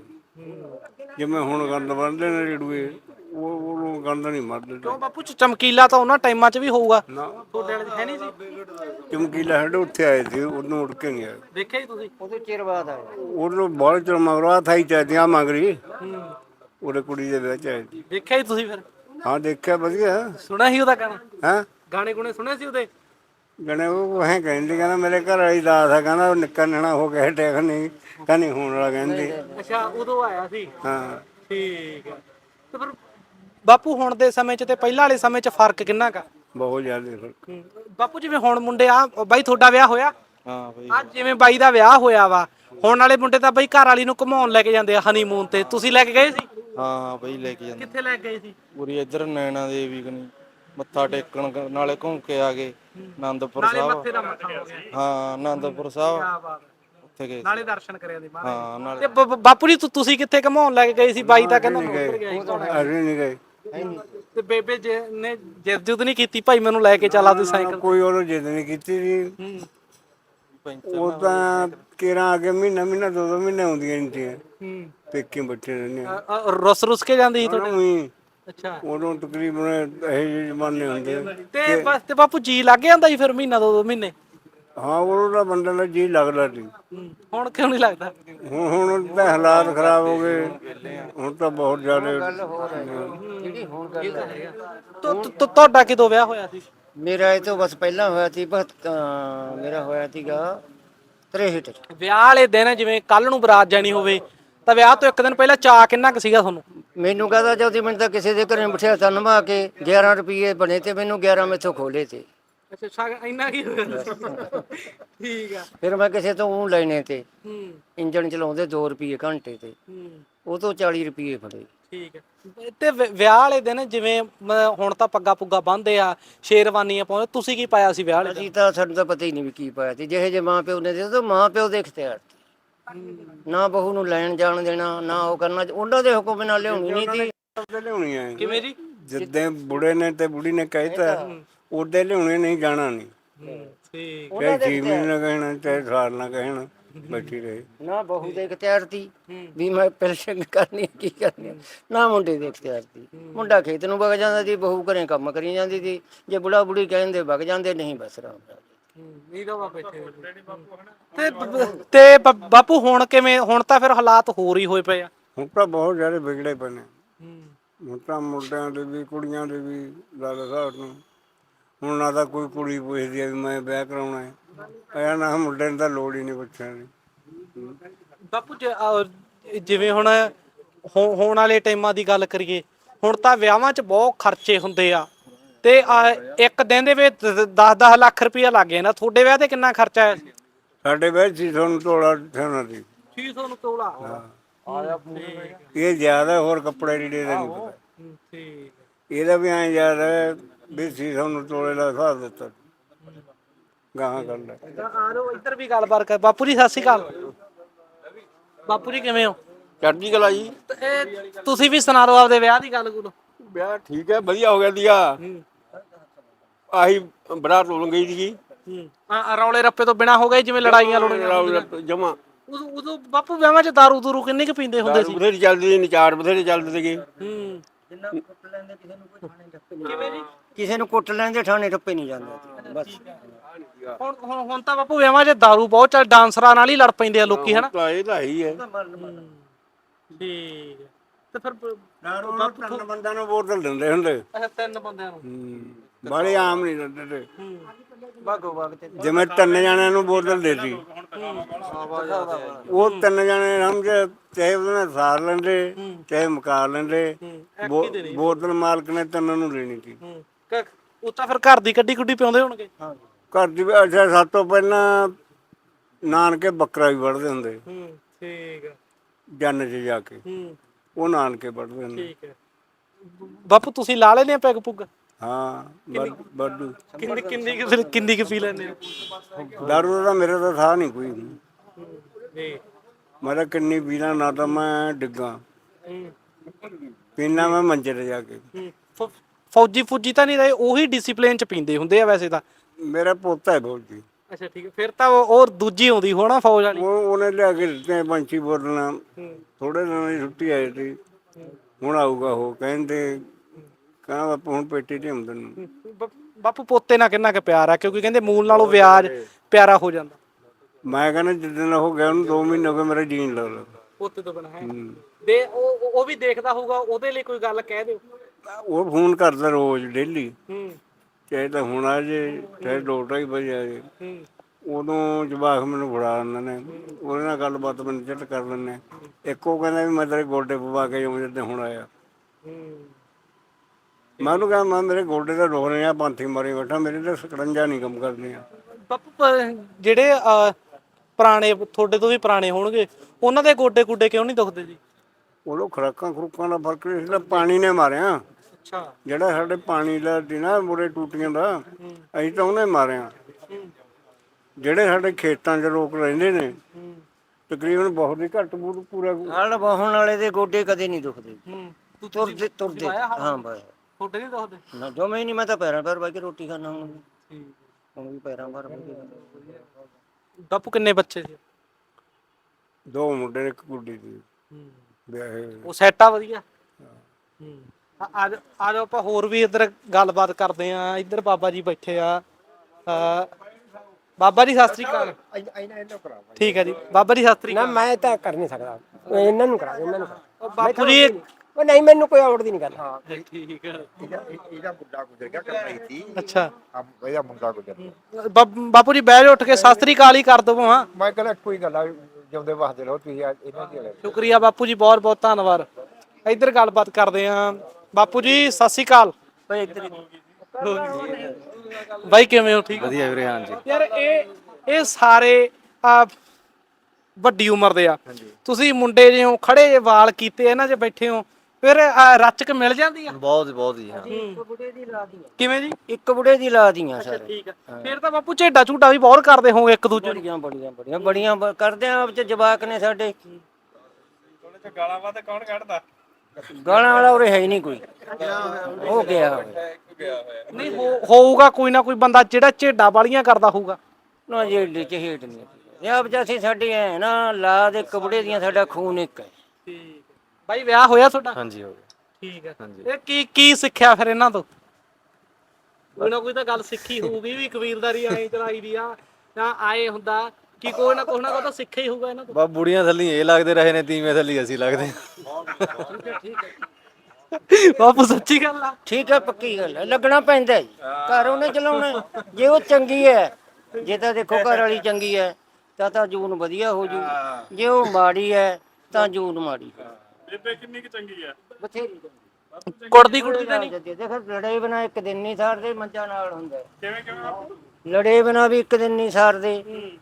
ਜਿਵੇਂ ਹੁਣ ਗੰਦ ਬੰਦੇ ਨੇ ਰੇਡੂਏ ਉਹ ਉਹ ਗੰਦ ਨਹੀਂ ਮਰਦੇ ਕਿਉਂ ਬਾਪੂ ਚ ਚਮਕੀਲਾ ਤਾਂ ਉਹਨਾਂ ਟਾਈਮਾਂ 'ਚ ਵੀ ਹੋਊਗਾ। ਨਾ। ਤੁਹਾਡੇ ਵਾਲੇ 'ਚ ਹੈ ਨਹੀਂ ਸੀ ਚਮਕੀਲਾ ਸਾਡੇ ਉੱਥੇ ਆਏ ਸੀ ਉਹਨੂੰ ਉੜ ਕੇ ਨਹੀਂ ਆਏ। ਦੇਖਿਆ ਹੀ ਤੁਸੀਂ? ਉਹਦੇ ਚਿਰ ਬਾਅਦ ਆਇਆ ਉਹਨੂੰ ਬਹੁਤ ਚਿਰ ਮਗਰੋਂ ਥਾਈ ਚਾਹਦੀਆਂ ਮੰਗਰੀ। ਉਹਦੇ ਕੁੜੀ ਦੇ ਵਿਆਹ ਚ ਆਏ ਸੀ। ਦੇਖਿਆ ਹੀ ਤੁਸੀਂ ਫਿਰ? ਹਾਂ ਦੇਖਿਆ ਵਧੀਆ। ਸੁਣਿਆ ਸੀ ਉਹਦਾ ਗਾਣਾ? ਹਾਂ? ਗਾਣੇ ਗੁਣੇ ਸੁਣੇ ਸੀ ਉਹਦੇ? ਜਣੇ ਉਹ ਐਂ ਕਹਿੰਦੀ ਕਹਿੰਦਾ ਮੇਰੇ ਘਰ ਵਾਲੀ ਦਾਸ ਆ ਕਹਿੰਦਾ ਉਹ ਨਿੱਕਾ ਨਣਾ ਹੋ ਗਿਆ ਟੈਕ ਨਹੀਂ ਕਹਿੰਦੀ ਹੋਣ ਵਾਲਾ ਕਹਿੰਦੀ। ਅੱਛਾ ਉਦੋਂ ਆਇਆ ਸੀ। ਹਾਂ। ਠੀਕ ਹੈ ਤੇ ਫਿਰ ਬਾਪੂ ਹੁਣ ਦੇ ਸਮੇਂ 'ਚ ਤੇ ਪਹਿਲਾਂ ਵਾਲੇ ਸਮੇਂ 'ਚ ਫ਼ਰਕ ਕਿੰਨਾ ਕਾ ਬਹੁਤ ਜ਼ਿਆਦਾ ਫ਼ਰਕ। ਬਾਪੂ ਜਿਵੇਂ ਹੁਣ ਮੁੰਡੇ ਆ ਬਾਈ ਤੁਹਾਡਾ ਵਿਆਹ ਹੋਇਆ? ਹਾਂ ਬਈ। ਅੱਜ ਜਿਵੇਂ ਬਾਈ ਦਾ ਵਿਆਹ ਹੋਇਆ ਵਾ ਹੁਣ ਵਾਲੇ ਮੁੰਡੇ ਤਾਂ ਬਾਈ ਘਰ ਵਾਲੀ ਨੂੰ ਘੁਮਾਉਣ ਲੈ ਕੇ ਜਾਂਦੇ ਆ ਹਨੀਮੂਨ ਤੇ। ਤੁਸੀਂ ਲੈ ਕੇ ਗਏ ਸੀ? ਹਾਂ ਬਈ ਲੈ ਕੇ ਜਾਂਦੇ। ਕਿੱਥੇ ਲੈ ਕੇ ਗਏ ਸੀ? ਪੂਰੀ ਇੱਧਰ ਨੈਣਾ ਦੇਵੀ ਕਨੀ ਮੱਥਾ ਟੇਕਣ ਨਾਲੇ ਘੁੰਮ ਕੇ ਆ ਗਏ ਆਨੰਦਪੁਰ ਨਾਲੇ ਸਾਹਿਬ। ਮੱਥੇ ਦਾ ਮੱਥਾ ਹੋ ਗਿਆ। ਹਾਂ ਆਨੰਦਪੁਰ ਸਾਹਿਬ। ਬਾਤ ਹੈ। ਉੱਥੇ ਗਏ ਸੀ। ਨਾਲੇ ਦਰਸ਼ਨ ਕਰਿਆ ਦੇ ਮਹਾਰਾਜ। ਹਾਂ ਨਾਲੇ ਤੇ ਬ- ਬ- ਬਾਪੂ ਜੀ ਤੁ- ਤੁਸੀਂ ਕਿੱਥੇ ਘੁਮਾਉਣ ਲੈ ਕੇ ਗਏ ਸੀ? ਬਾਈ ਤਾਂ ਕਹਿੰਦਾ ਮੈਂ ਉੱਧਰ ਗਿਆ ਸੀ। ਅਸੀਂ ਨਹੀਂ ਗਏ। ਤੇ ਬੇਬੇ ਜੇ ਨੇ ਜਿੱਦ ਜੁਦ ਨਹੀਂ ਕੀਤੀ ਭਾਈ ਮੈਨੂੰ ਲੈ ਕੇ ਚੱਲਾ ਤੂੰ ਸਾਈਕਲ ਕੋਈ ਉਹਨੂੰ ਜਿੱਦ ਨਹੀਂ ਕੀਤੀ ਜੀ। ਹੂੰ। ਉਹ ਤਾਂ ਕਿਰਾਂ ਕੇ ਮਹੀਨਾ ਮਹੀਨਾ ਦੋ ਦੋ ਮਹੀਨੇ ਹੁੰਦੀਆਂ ਨਹੀਂ ਤੀਆਂ। ਹੂੰ। ਪੇਕੇ ਬੱਚੇ ਰਹਿੰਦੇ ਆ ਰੁੱਸ ਰੁੱਸ ਕੇ ਜਾਂਦੀ ਸੀ ਤੁਹਾਡੇ? ਉਹਨੂੰ ਅੱਛਾ। ਉਦੋਂ ਤਕਰੀਬਨ ਇਹ ਜਿਹੇ ਜ਼ਮਾਨੇ ਹੁੰਦੇ। ਤੇ ਬਸ ਤੇ ਬਾਪੂ ਜੀ ਲੱਗ ਜਾਂਦਾ ਸੀ ਫਿਰ ਮਹੀਨਾ ਦੋ ਦੋ ਮਹੀਨੇ? ਹਾਂ ਉਦੋਂ ਦਾ ਬੰਦੇ ਦਾ ਜੀ ਲੱਗਦਾ ਸੀ। ਹੂੰ। ਹੁਣ ਕਿਉਂ ਨਹੀਂ ਲੱਗਦਾ? ਹੁਣ ਹੁਣ ਤਾਂ ਹਾਲਾਤ ਖਰਾਬ ਹੋ ਗਏ। ਹੁਣ ਤਾਂ ਬਹੁਤ ਜ਼ਿਆਦਾ ਜਿਹੜੀ ਹੁਣ ਗੱਲ ਹੈ। ਤੋ ਤੋ- ਤੋ- ਤੁਹਾਡਾ ਕਿਦੋਂ ਵਿਆਹ ਹੋਇਆ ਸੀ? ਮੇਰਾ ਇਹ ਤੋਂ ਬਸ ਪਹਿਲਾਂ ਹੋਇਆ ਸੀ ਬਸ ਅਹ, ਮੇਰਾ ਹੋਇਆ ਸੀਗਾ 63 ਵਿਆਹ ਵਾਲੇ ਦਿਨ ਜਿਵੇਂ ਕੱਲ ਨੂੰ ਬਰਾਤ ਜਾਣੀ ਹੋਵੇ ਤਾਂ ਵਿਆਹ ਤੋਂ ਇੱਕ ਦਿਨ ਪਹਿਲਾਂ ਚਾਹ ਕਿੰਨਾ ਕੁ ਸੀਗਾ ਤੁਹਾਨੂੰ? ਮੈਨੂੰ ਕਹਦਾ ਜਦੋਂ ਮੈਨੂੰ ਤਾਂ ਕਿਸੇ ਦੇ ਘਰੇ ਬਿਠਿਆ ਤਾਂ ਨਵਾ ਕੇ 11 ਰੁਪਏ ਬਣੇ ਤੇ ਮੈਨੂੰ 11 ਮੈਥੋਂ ਖੋਲੇ ਤੇ। ਅੱਛਾ ਸਾਗ ਇੰਨਾ ਕੀ ਹੋਇਆ। ਠੀਕ ਆ। ਫਿਰ ਮੈਂ ਕਿਸੇ ਤੋਂ ਉਹ ਲੈਣੇ ਤੇ ਹੂੰ। ਇੰਜਣ ਚਲਾਉਂਦੇ 2 ਰੁਪਏ ਘੰਟੇ ਤੇ। ਹੂੰ। ਉਹ ਤੋਂ 40 ਰੁਪਏ ਫੜੇ। ਠੀਕ ਹੈ ਤੇ ਵਿ- ਵਿਆਹ ਵਾਲੇ ਦਿਨ ਜਿਵੇਂ ਮ- ਹੁਣ ਤਾਂ ਪੱਗਾ ਪੁੱਗਾ ਬੰਨਦੇ ਆ ਸ਼ੇਰਵਾਨੀਆਂ ਪਾਉਂਦੇ ਤੁਸੀਂ ਕੀ ਪਾਇਆ ਸੀ ਵਿਆਹ ਵਾਲੇ ਦਿਨ? ਅਸੀਂ ਤਾਂ ਸਾਨੂੰ ਤਾਂ ਪਤਾ ਹੀ ਨਹੀਂ ਵੀ ਕੀ ਪਾਇਆ ਤੇ ਜਿਹੇ ਜੇ ਮਾਂ ਪਿਓ ਨੇ ਦੇ ਤਾਂ ਮਾਂ ਪਿਓ ਦੇ ਇਖਤਿਆਰ ਸੀ। ਨਾ ਬਹੂ ਨੂੰ ਲੈਣ ਜਾਣ ਦੇਣਾ ਨਾ ਉਹ ਕਰਨਾ ਉਹਨਾਂ ਦੇ ਹੁਕਮ ਨਾਲ ਲਿਆਉਣੀ ਨਹੀਂ ਸੀ ਉਹਦੇ ਲਿਆਉਣੀ ਹੈ ਕਿਵੇਂ ਜੀ? ਜਿੱਦਾਂ ਬੁੜੇ ਨੇ ਤੇ ਬੁੜੀ ਨੇ ਕਹਿਤਾ। ਉਹਦੇ ਲਿਆਉਣੇ ਨਹੀਂ ਜਾਣਾ ਨਹੀਂ। ਠੀਕ। ਚਾਹੇ ਛੇ ਮਹੀਨੇ ਨਾ ਕਹਿਣਾ ਚਾਹੇ ਸਾਲ ਨਾ ਕਹਿਣਾ ਬੈਠੀ ਰਹੇ। ਨਾ ਬਹੂ ਦੇ ਇਖਤਿਆਰ ਵੀ ਮੈਂ ਪੈਨਸ਼ਨ ਕਰਨੀ ਹੈ, ਕੀ ਕਰਨੀ ਹੈ। ਨਾ ਮੁੰਡੇ ਦੇ ਇਖਤਿਆਰ ਮੁੰਡਾ ਖੇਤ ਨੂੰ ਵਗ ਜਾਂਦਾ ਸੀ ਬਹੂ ਘਰੇ ਕੰਮ ਕਰੀ ਜਾਂਦੀ ਸੀ। ਜੇ ਬੁੜਾ ਬੁੜੀ ਕਹਿੰਦੇ ਵਗ ਜਾਂਦੇ ਨਹੀਂ ਬਸ ਰਾਮ ਤਾਂ ਬ- ਬ- ਬਾਪੂ ਹੁਣ ਕਿਵੇਂ ਹੁਣ ਤਾਂ ਫਿਰ ਹਾਲਾਤ ਹੋਰ ਹੀ ਹੋਏ ਪਏ ਆ। ਹੁਣ ਤਾਂ ਬਹੁਤ ਜ਼ਿਆਦਾ ਵਿਗੜੇ ਪਏ ਨੇ। ਹੁਣ ਤਾਂ ਮੁੰਡਿਆਂ ਦੇ ਵੀ ਕੁੜੀਆਂ ਦੇ ਵੀ ਲਾਲਾ ਸਾਹਿਬ ਨੂੰ। ਹੁਣ ਨਾ ਤਾਂ ਕੋਈ ਕੁੜੀ ਪੁੱਛਦੀ ਆ ਵੀ ਮੈਂ ਵਿਆਹ ਕਰਾਉਣਾ ਹੈ। ਆਇਆ ਨਾ ਮੁੰਡੇ ਨੂੰ ਤਾਂ ਲੋੜ ਹੀ ਨਹੀਂ ਪੁੱਛਣ ਦੀ। ਬਾਪੂ ਜੀ, ਅਹ, ਜਿਵੇਂ ਹੁਣ ਹੋ- ਹੋਣ ਵਾਲੇ ਟਾਈਮਾਂ ਦੀ ਗੱਲ ਕਰੀਏ ਹੁਣ ਤਾਂ ਵਿਆਹਾਂ 'ਚ ਬਹੁਤ ਖਰਚੇ ਹੁੰਦੇ ਆ। ਤੇ ਅਹ, ਇੱਕ ਦਿਨ ਦੇ ਵਿੱਚ 10-10 ਲੱਖ ਰੁਪਇਆ ਲੱਗ ਨਾ ਤੁਹਾਡੇ ਵਿਆਹ ਤੇ ਕਿੰਨਾ ਖਰਚਾ ਆਇਆ ਸੀ ਸਾਡੇ ਵਿੱਚ ਸੀ। ਤੁਹਾਨੂੰ ਤੋੜਾ ਥਾਣਾ ਦੀ 600 ਨੂੰ ਤੋਲਾ ਇਹ ਜ਼ਿਆਦਾ ਹੋਰ ਕੱਪੜੇ ਲੀੜੇ ਦਾ ਨਹੀਂ ਪਤਾ। ਠੀਕ ਇਹਦਾ ਵੀ ਐਂ ਜ਼ਿਆਦਾ ਵੀ ਸੀ ਤੁਹਾਨੂੰ ਤੋਲੇ ਦਾ ਹਿਸਾਬ ਦਿੱਤਾ। ਗਾਹਾਂ ਕਰ ਲੈ। ਆ ਇੱਧਰ ਵੀ ਗੱਲਬਾਤ ਕਰ। ਬਾਪੂ ਜੀ ਸਤਿ ਸ਼੍ਰੀ ਅਕਾਲ। ਬਾਪੂ ਜੀ ਕਿਵੇਂ ਹੋ? ਚੜ੍ਹਦੀ ਕਲਾ ਜੀ। ਤੇ ਇਹ ਤੁਸੀਂ ਵੀ ਸੁਣਾ ਦਿਓ ਆਪਦੇ ਵਿਆਹ ਦੀ ਗੱਲ ਗੁੱਲ ਵਿਆਹ ਠੀਕ ਹੈ ਵਧੀਆ ਹੋ ਗਿਆ ਦੀਆ। ਆਹੀ ਬੜਾ ਰੋਲ ਗਈ ਸੀ ਆ ਰੌਲੇ ਰੱਪੇ ਤੋਂ ਬਿਨਾ ਹੋ ਗਏ ਜਿਵੇਂ ਲੜਾਈਆਂ ਲੜਾਈਆਂ ਜਮਾ। ਉਦੋਂ ਉਦੋਂ ਬਾਪੂ ਵਿਆਹਾਂ 'ਚ ਦਾਰੂ ਦੂਰੂ ਕਿੰਨੀ ਕੁ ਪੀਂਦੇ ਹੁੰਦੇ ਸੀ? ਬਥੇਰੇ ਚੱਲਦੇ ਸੀ ਨਚਾਰ ਬਥੇਰੇ ਚੱਲਦੇ ਸੀਗੇ। ਹੂੰ। ਕਿਸੇ ਨੂੰ ਕੁੱਟ ਲੈਂਦੇ ਥਾਣੇ ਟੱਪੇ ਨਹੀਂ ਜਾਂਦੇ ਸੀ, ਬਸ। ਹੁਣ ਹੁਣ ਹੁਣ ਤਾਂ ਬਾਪੂ ਵਿਆਹਾਂ 'ਚ ਦਾਰੂ ਬਹੁਤ ਚੱਲ ਡਾਂਸਰਾਂ ਨਾਲ ਹੀ ਲੜ ਪੈਂਦੇ ਆ ਲੋਕੀ ਹਨਾ? ਤਾਂ ਇਹ ਤਾਂ ਹੀ ਹੈ ਠੀਕ ਤੇ ਫਿਰ ਤਿੰਨ ਬੰਦਿਆਂ ਨੂੰ ਬੋਤਲ ਦਿੰਦੇ ਹੁੰਦੇ। ਅੱਛਾ ਤਿੰਨ ਬੰਦਿਆਂ ਨੂੰ। ਹੂੰ। ਬਾਲੇ ਆਮ ਨਹੀਂ ਦਿੰਦੇ ਤੇ। ਬਾਗੋ ਬਾਗ ਤੇ। ਜਿਵੇਂ ਤਿੰਨ ਜਣਿਆਂ ਨੂੰ ਬੋਤਲ ਦੇਤੀ ਉਹ ਤਿੰਨ ਜਣੇ ਸਮਝ ਚਾਹੇ ਉਹਨੇ ਸਾਰ ਲੈਂਦੇ ਚਾਹੇ ਮੁਕਾ ਲੈਂਦੇ ਬੋ- ਬੋਤਲ ਮਾਲਕ ਨੇ ਤਿੰਨ ਨੂੰ ਦੇਣੀ ਸੀ। ਹੂੰ। ਕ- ਉਹ ਤਾਂ ਫਿਰ ਘਰ ਦੀ ਕੱਢੀ ਕੁੱਡੀ ਪਿਉਂਦੇ ਹੋਣਗੇ। ਘਰ ਦੀ ਅੱਛਾ ਸਭ ਤੋਂ ਪਹਿਲਾਂ ਨਾਨਕੇ ਬੱਕਰਾ ਵੀ ਵੜਦੇ ਹੁੰਦੇ। ਹੂੰ ਠੀਕ ਹੈ ਜੰਨ 'ਚ ਜਾ ਕੇ। ਹੂੰ। ਉਹ ਨਾਨਕੇ ਵੜਦੇ ਹੁੰਦੇ। ਠੀਕ ਹੈ ਬਾਪੂ ਤੁਸੀਂ ਲਾ ਲੈਨੇ ਆ ਪੈਗ ਪੁੱਗ? ਹਾਂ ਵੱਡੂ ਕਿੰਨੀ ਕਿੰਨੀ ਕੁ ਫਿਰ ਕਿੰਨੀ ਕੁ ਪੀ ਹੋ? ਦਾਰੂ ਦਾ ਮੇਰੇ ਤਾਂ ਥਾਂ ਨਹੀਂ ਕੋਈ। ਜੀ। ਮੈਂ ਤਾਂ ਕਿੰਨੀ ਪੀਣਾ ਨਾ ਤਾਂ ਮੈਂ ਡਿੱਗਾ। ਹੂੰ। ਪੀਣਾ ਮੈਂ ਮੰਜੇ ਤੇ ਜਾ ਕੇ। ਹੂੰ। ਫੌ- ਫੌਜੀ ਫੁੱਜੀ ਤਾਂ ਨਹੀਂ ਰਹੇ ਉਹੀ ਡਿਸਪਲਿਨ ਚ ਪੀਂਦੇ ਹੁੰਦੇ ਆ ਵੈਸੇ ਤਾਂ। ਮੇਰਾ ਪੋਤਾ ਹੈ ਜੀ ਅੱਛਾ ਠੀਕ ਹੈ। ਫਿਰ ਤਾਂ ਉਹ ਉਹ ਦੂਜੀ ਆਉਂਦੀ ਹੋਣਾ ਫੌਜ ਵਾਲੀ। ਉਹ ਉਹਨੇ ਲਿਆ ਕੇ ਦਿੱਤੇ ਪੰਛੀ ਬੋਲਣਾ। ਥੋੜੇ ਦਿਨਾਂ ਦੀ ਛੁੱਟੀ ਆਈ ਸੀ ਹੁਣ ਆਊਗਾ ਉਹ ਕਹਿੰਦੇ ਕਹਿੰਦਾ ਬਾਪੂ ਹੁਣ ਪੇਟੀ ਤੇ ਆਉਂਦੇ। ਨੂੰ ਬ- ਬਾਪੂ ਪੋਤੇ ਨਾਲ ਕਿੰਨਾ ਕੁ ਪਿਆਰ ਆ ਕਿਉਂਕਿ ਕਹਿੰਦੇ ਮੂਲ ਨਾਲੋਂ ਵਿਆਜ ਪਿਆਰਾ ਹੋ ਜਾਂਦਾ। ਮੈਂ ਕਹਿੰਦਾ ਜਿੱਦਣ ਹੋ ਗਿਆ ਉਹਨੂੰ 2 ਮਹੀਨੇ ਹੋ ਗਏ ਮੇਰਾ ਜੀਣ ਲਾ ਲਾ ਪੋਤੇ ਤੋਂ ਬਿਨਾ ਹੈ। ਦੇ ਉਹ ਉਹ- ਉਹ ਵੀ ਦੇਖਦਾ ਹੋਊਗਾ ਉਹਦੇ ਲਈ ਕੋਈ ਗੱਲ ਕਹਿ ਦਿਓ। ਉਹ ਫੋਨ ਕਰਦਾ ਰੋਜ਼ ਡੇਲੀ। ਹੂੰ। ਚਾਹੇ ਤਾਂ ਹੁਣ ਆ ਜੇ ਚਾਹੇ ਦੋ ਢਾਈ ਵਜੇ ਆ ਜੇ ਹੂੰ। ਉਦੋਂ ਜਵਾਕ ਮੈਨੂੰ ਫੜਾ ਦਿੰਦੇ ਨੇ। ਉਹਦੇ ਨਾਲ ਗੱਲਬਾਤ ਮੈਨੂੰ ਚਿੱਟ ਕਰ ਲੈਂਦੇ ਇੱਕ ਕਹਿੰਦਾ ਵੀ ਮੈਂ ਤੇਰੇ ਗੋਡੇ ਪਵਾ ਕੇ ਜਾਊਂ ਜਿੱਦਾਂ ਹੁਣ ਆਇਆ। ਹੂੰ। ਮੈਂ ਉਹਨੂੰ ਕਿਹਾ ਮੈਂ ਮੇਰੇ ਗੋਡੇ ਤਾਂ ਰੋ ਰਹੇ ਆ ਪਾਂਥੀ ਮਾਰੀ ਬੈਠਾ ਮੇਰੇ ਤਾਂ ਸਕੜੰਜਾ ਨਹੀਂ ਕੰਮ ਕਰਦੀਆਂ। ਬਾਪੂ ਪ- ਜਿਹੜੇ ਅਹ, ਪੁਰਾਣੇ ਤੁਹਾਡੇ ਤੋਂ ਵੀ ਪੁਰਾਣੇ ਹੋਣਗੇ ਉਹਨਾਂ ਦੇ ਗੋਡੇ ਗੁੱਡੇ ਕਿਉਂ ਨਹੀਂ ਦੁਖਦੇ ਜੀ? ਉਦੋਂ ਖੁਰਾਕਾਂ ਖੁਰਕਾਂ ਦਾ ਫ਼ਰਕ ਨਹੀਂ ਸੀ ਤਾਂ ਪਾਣੀ ਨੇ ਮਾਰਿਆ। ਅੱਛਾ। ਜਿਹੜਾ ਸਾਡੇ ਪਾਣੀ ਦਾ ਸੀ ਨਾ ਮੁਰੇ ਟੂਟੀਆਂ ਦਾ ਅਸੀਂ ਤਾਂ ਉਹਨੇ ਮਾਰਿਆ। ਜਿਹੜੇ ਸਾਡੇ ਖੇਤਾਂ 'ਚ ਲੋਕ ਰਹਿੰਦੇ ਨੇ ਤਕਰੀਬਨ ਬਹੁਤ ਹੀ ਘੱਟ ਪੂਰ- ਪੂਰਾ ਹਲ ਵਾਹਣ ਵਾਲੇ ਦੇ ਗੋਡੇ ਕਦੇ ਨਹੀਂ ਦੁਖਦੇ। ਤੂੰ ਤੁਰਦੇ ਤੁਰਦੇ। ਹਾਂ ਬਸ ਤੁਹਾਡੇ ਨਹੀਂ ਦੁਖਦੇ? ਨਾ ਜੋ ਮੈਂ ਨਹੀਂ ਮੈਂ ਤਾਂ ਪੈਰਾਂ ਪੈਰ ਬਾਈ ਕੇ ਰੋਟੀ ਖਾਣਾ ਹੁਣ। ਠੀਕ। ਹੁਣ ਵੀ ਪੈਰਾਂ ਪਰ ਬਾਈ ਕੇ ਖਾਣਾ। ਬਾਪੂ ਕਿੰਨੇ ਬੱਚੇ ਸੀ? ਦੋ ਮੁੰਡੇ ਨੇ, ਇੱਕ ਕੁੜੀ ਸੀ। ਉਹ ਸੈੱਟ ਆ ਵਧੀਆ। ਹੂੰ। ਆ- ਆ ਜਾਓ- ਆਪਾਂ ਹੋਰ ਵੀ ਇੱਧਰ ਗੱਲਬਾਤ ਕਰਦੇ ਆ। ਇੱਧਰ ਬਾਬਾ ਜੀ ਬੈਠੇ ਆ। ਬਾਬਾ ਜੀ ਸਤਿ ਸ੍ਰੀ ਅਕਾਲ। ਠੀਕ ਹੈ ਜੀ। ਬਾਬਾ ਜੀ ਸਤਿ ਸ੍ਰੀ ਨਾ ਅਕਾਲ। ਮੈਂ ਤਾਂ ਕਰ ਨਹੀਂ ਸਕਦਾ। ਇਹਨਾਂ ਨੂੰ ਕਰਾ ਇਹਨਾਂ ਨੂੰ ਕਰਾ। ਉਹ ਬਾਪੂ ਜੀ ਉਹ ਨਹੀਂ ਮੈਨੂੰ ਕੋਈ ਆਉੜ ਦੀ ਨਹੀਂ ਗੱਲ। ਠੀਕ ਹੈ। ਇਹਦਾ ਇਹਦਾ ਮੁੰਡਾ ਗੁਜ਼ਰ ਗਿਆ ਕਰਵਾਈ ਸੀ ਅੱਛਾ। ਆ ਇਹਦਾ ਮੁੰਡਾ ਗੁਜ਼ਰ ਗਿਆ। ਬਾ- ਬਾਪੂ ਜੀ ਬਹਿ ਜਾਓ ਉੱਠ ਕੇ। ਸਤਿ ਸ੍ਰੀ ਅਕਾਲ ਹੀ ਕਰ ਦਵੋ ਹਾਂ। ਮੈਂ ਕਹਿੰਦਾ ਕੋਈ ਗੱਲ ਆ ਜਿਉਂਦੇ ਵਸਦੇ ਰਹੋ ਤੁਸੀਂ ਆ ਇਹਨਾਂ ਦੀ ਲੈ ਸ਼ੁਕਰੀਆ ਬਾਪੂ ਜੀ ਬਹੁਤ ਬਹੁਤ ਧੰਨਵਾਦ। ਇੱਧਰ ਗੱਲਬਾਤ ਕਰਦੇ ਆਂ। ਬਾਪੂ ਜੀ ਸਤਿ ਸ਼੍ਰੀ ਅਕਾਲ। ਭਾਈ ਇੱਧਰ ਬਾਈ ਕਿਵੇਂ ਹੋ? ਠੀਕ ਵਧੀਆ ਵੀਰੇ ਹਾਂਜੀ। ਯਾਰ ਇਹ ਇਹ ਸਾਰੇ ਆ ਵੱਡੀ ਉਮਰ ਦੇ ਆ। ਤੁਸੀਂ ਮੁੰਡੇ ਜਿਹੇ ਹੋ ਖੜੇ ਵਾਲ ਕੀਤੇ ਇਹਨਾਂ 'ਚ ਬੈਠੇ ਹੋ। ਫਿਰ ਰੱਚਕ ਮਿਲ ਜਾਂਦੀ ਆ? ਬਹੁਤ ਬਹੁਤ ਜੀ ਹਾਂ। ਇੱਕ ਬੁੜੇ ਦੀ ਲਾ ਦੀਆਂ ਕਿਵੇਂ ਜੀ? ਇੱਕ ਬੁੜੇ ਦੀ ਲਾ ਦੀਆਂ ਸਾਰੇ। ਠੀਕ ਆ। ਫਿਰ ਤਾਂ ਬਾਪੂ ਝੇਡਾ ਝੂਟਾ ਵੀ ਬਹੁਤ ਕਰਦੇ ਹੋਗੇ ਇੱਕ ਦੂਜੇ ਨੂੰ। ਬੜੀਆਂ ਬੜੀਆਂ ਬੜੀਆਂ ਬੜੀਆਂ ਬ- ਕਰਦੇ ਆ ਆਪ ਚ ਜਵਾਕ ਨੇ ਸਾਡੇ। ਗਾਲਾਂ ਵਾਲਾ ਉਰੇ ਹੈ ਹੀ ਨਹੀਂ ਕੋਈ। ਹੋ ਗਿਆ ਹੋਇਆ। ਨਹੀਂ ਹੋ- ਹੋਊਗਾ ਕੋਈ ਨਾ ਕੋਈ ਬੰਦਾ ਜਿਹੜਾ ਝੇਡਾ ਵਾਲੀਆਂ ਕਰਦਾ ਹੋਊਗਾ। ਨਾ ਜੀ ਏਡੀ ਚ ਹੇਟ ਨਹੀਂ। ਇਹ ਆਪ ਚ ਅਸੀਂ ਸਾਡੇ ਐ ਨਾ ਲਾ ਦੇ ਕਬੜੇ ਦੀਆਂ ਸਾਡਾ ਖੂਨ ਇੱਕ ਹੈ। ਠੀਕ। ਬਾਈ ਵਿਆਹ ਹੋਇਆ ਤੁਹਾਡਾ? ਹਾਂਜੀ ਹੋ ਗਿਆ। ਠੀਕ ਹੈ ਇਹ ਕੀ ਕੀ ਸਿੱਖਿਆ ਫਿਰ ਇਹਨਾਂ ਤੋਂ? ਕੋਈ ਨਾ ਕੋਈ ਤਾਂ ਗੱਲ ਸਿੱਖੀ ਹੋਊਗੀ ਵੀ ਕਬੀਲਦਾਰੀ ਐਂ ਚਲਾਈ ਦੀ ਆ ਜਾਂ ਆਏ ਹੁੰਦਾ ਕਿ ਕੋਈ ਨਾ ਕੋਈ ਨਾ ਕੋਈ ਤਾਂ ਸਿੱਖਿਆ ਹੀ ਹੋਊਗਾ ਇਹਨਾਂ ਤੋਂ। ਬਾ ਬੁੜੀਆਂ ਥੱਲੀ ਇਹ ਲੱਗਦੇ ਰਹੇ ਨੇ ਤੀਵੇਂ ਥੱਲੀ ਅਸੀਂ ਲੱਗਦੇ ਬਾਪੂ ਸੱਚੀ ਗੱਲ ਆ? ਠੀਕ ਹੈ ਪੱਕੀ ਗੱਲ ਹੈ ਲੱਗਣਾ ਪੈਂਦਾ ਹੈ ਜੀ। ਘਰ ਉਹਨੇ ਚਲਾਉਣਾ। ਹੈ। ਜੇ ਉਹ ਚੰਗੀ ਹੈ ਜੇ ਤਾਂ ਦੇਖੋ ਘਰ ਵਾਲੀ ਚੰਗੀ ਹੈ ਤਾਂ ਤਾਂ ਜੂਨ ਵਧੀਆ ਹੋ ਜੂ। ਜੇ ਉਹ ਮਾੜੀ ਹੈ ਤਾਂ ਜੂਨ ਮਾੜੀ। ਬੇਬੇ ਕਿੰਨੀ ਕਿ ਚੰਗੀ ਹੈ ਬਥੇਰੀ ਕੁੜਦੀ ਕੁੜਦੀ ਤਾਂ ਨਹੀਂ? ਦੇਖ ਲੜੇ ਬਿਨਾ ਇੱਕ ਦਿਨ ਨਹੀਂ ਸਾਰਦੇ ਮੱਝਾਂ ਨਾਲ ਹੁੰਦਾ। ਕਿਵੇਂ ਕਿਵੇਂ ਲੜੇ ਬਿਨਾ ਵੀ ਇੱਕ ਦਿਨ ਨਹੀਂ ਸਾਰਦੇ